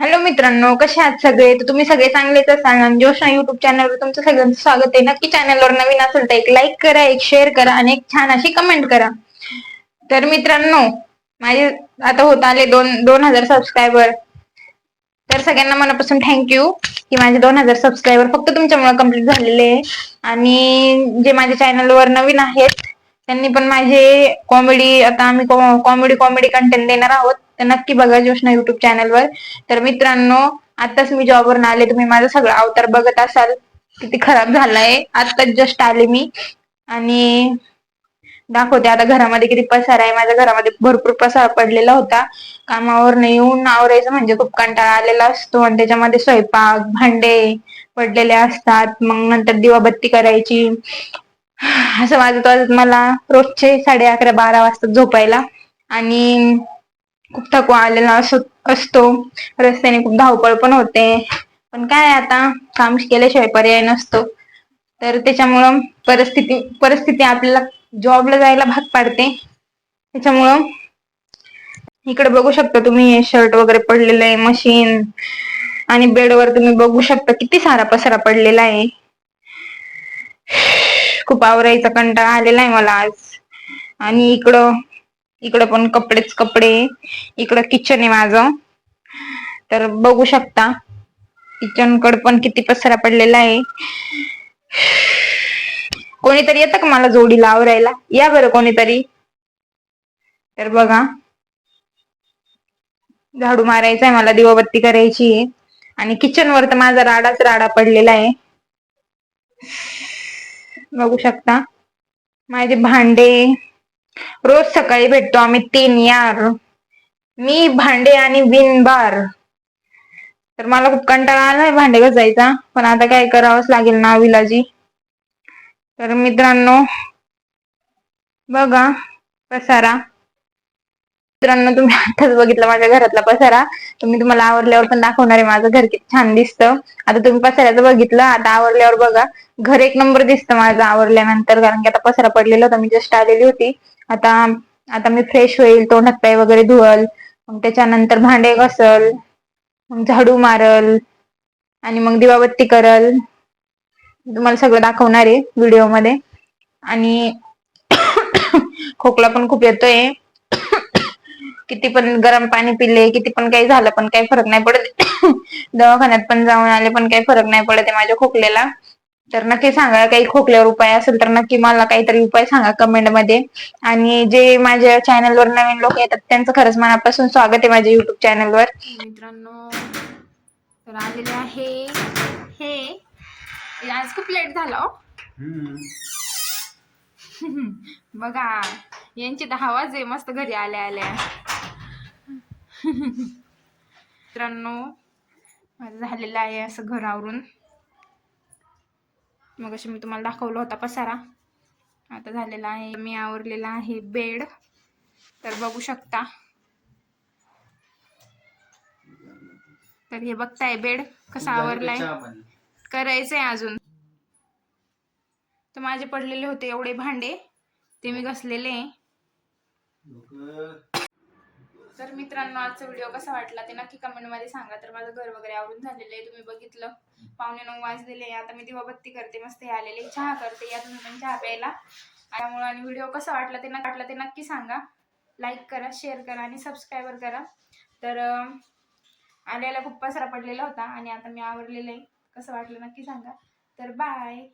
Hello मित्रांनो कसे आहात सगळे? तर तुम्ही सगळे चांगलेच असाल आणि जोशना युट्यूब चॅनलवर तुमचं सगळ्यांचं स्वागत आहे. नक्की चॅनलवर नवीन असेल तर एक लाईक करा एक शेअर करा आणि एक छान अशी कमेंट करा. तर मित्रांनो माझे आता होत आले दोन दोन हजार सबस्क्रायबर तर सगळ्यांना मनापासून थँक्यू की माझे दोन हजार सबस्क्रायबर फक्त तुमच्यामुळे कंप्लीट झालेले आहे. आणि जे माझ्या चॅनलवर नवीन आहेत त्यांनी पण माझे कॉमेडी आता आम्ही कॉमेडी कॉमेडी कंटेंट देणार आहोत. तर नक्की बघा जोशना युट्यूब चॅनलवर तर मित्रांनो आताच मी जॉबवरून आले. तुम्ही माझा सगळा अवतार बघत असाल. किती खराब झालाय. आताच जस्ट आले मी. आणि दाखवते आता घरामध्ये किती पसार आहे. माझ्या घरामध्ये भरपूर पसार पडलेला होता. कामावर येऊन आवरायचं म्हणजे खूप कंटाळा आलेला असतो. आणि त्याच्यामध्ये स्वयंपाक भांडे पडलेले असतात. मग नंतर दिवाबत्ती करायची. असं वाजत वाजत मला रोजचे साडे अकरा बारा वाजता झोपायला. आणि खूप थकवा आलेला असतो. रस्त्याने खूप धावपळ पण होते. पण काय आता? काम केल्याशिवाय पर्याय नसतो. तर त्याच्यामुळं परिस्थिती परिस्थिती आपल्याला जॉबला जायला भाग पाडते. त्याच्यामुळं इकडे बघू शकता तुम्ही शर्ट वगैरे पडलेलं आहे मशीन आणि बेडवर तुम्ही बघू शकता किती सारा पसारा पडलेला आहे. खूप आवरायचा कंटाळा आलेला आहे मला आज. आणि इकडं इकडं पण कपडेच कपडे. इकडं किचन आहे माझं. तर बघू शकता किचन कड पण किती पसरा पडलेला आहे. कोणीतरी येतं का मला जोडीला आवरायला? या बरं कोणीतरी. तर बघा. झाडू मारायचा आहे मला दिवाबत्ती करायची आहे. आणि किचन वर तर माझा राडाच राडा पडलेला आहे. बघू शकता. माझे भांडे. रोज सकाळी भेटतो आम्ही तीन यार. मी भांडे आणि विन बार तर मला खूप कंटाळा आला भांडे घासायचा. पण आता काय करावंच लागेल ना विलाजी तर मित्रांनो बघा पसारा. मित्रांनो तुम्ही आताच बघितलं माझ्या घरातला पसारा. तुम्ही तुम्हाला आवरल्यावर पण दाखवणार आहे माझं घर किती छान दिसतं. आता तुम्ही पसाऱ्याचं बघितलं आता आवरल्यावर बघा. घर एक नंबर दिसतं माझं आवरल्यानंतर कारण की आता पसारा पडलेला होता मी जस्ट आलेली होती. आता आता मी फ्रेश होईल तोंडात पाय वगैरे धुवल मग त्याच्यानंतर भांडे घसल मग झाडू मारल आणि मग दिवाबत्ती करल. तुम्हाला सगळं दाखवणार आहे व्हिडिओमध्ये. आणि खोकला पण खूप येतोय. किती पण गरम पाणी पिले किती पण काही झालं पण काही फरक नाही पडत. दवाखान्यात पण जाऊन आले पण काही फरक नाही पडत आहे माझ्या खोकल्याला तर नक्की सांगा काही खोकल्यावर उपाय असेल तर नक्की मला काहीतरी उपाय सांगा कमेंटमध्ये. आणि जे माझ्या चॅनलवर नवीन लोक येतात त्यांचं खरंच मनापासून स्वागत आहे माझ्या युट्यूब चॅनलवर मित्रांनो तर आलेले आहे. हे आज खूप लेट झाला हो. बघा यांची तर हवाच आहे मस्त घरी आल्या आल्या. मित्रांनो माझं झालेलं आहे असं घरावरून. मग अशी मी तुम्हाला दाखवलं होता पसारा. आता झालेला आहे मी आवरलेला आहे बेड. तर बघू शकता. तर हे बघताय बेड कसा आवरलाय? करायचंय अजून. तर माझे पडलेले होते एवढे भांडे. ते मी घसलेले तर मित्रांनो आजचा व्हिडिओ कसा वाटला ते नक्की कमेंटमध्ये सांगा. तर माझं घर वगैरे आवरून झालेलं आहे तुम्ही बघितलं. पावणे नऊ वाजलेले आता मी दिवाबत्ती करते मस्त हे आलेले चहा करते या तुम्ही पण चहा प्यायला. त्यामुळे आणि व्हिडिओ कसा वाटला ते नका वाटला ते नक्की सांगा. लाईक करा शेअर करा आणि सबस्क्राईबर करा. तर आल्याला खूप पसरा पडलेला होता आणि आता मी आवरलेलं आहे. कसं वाटलं नक्की सांगा. तर बाय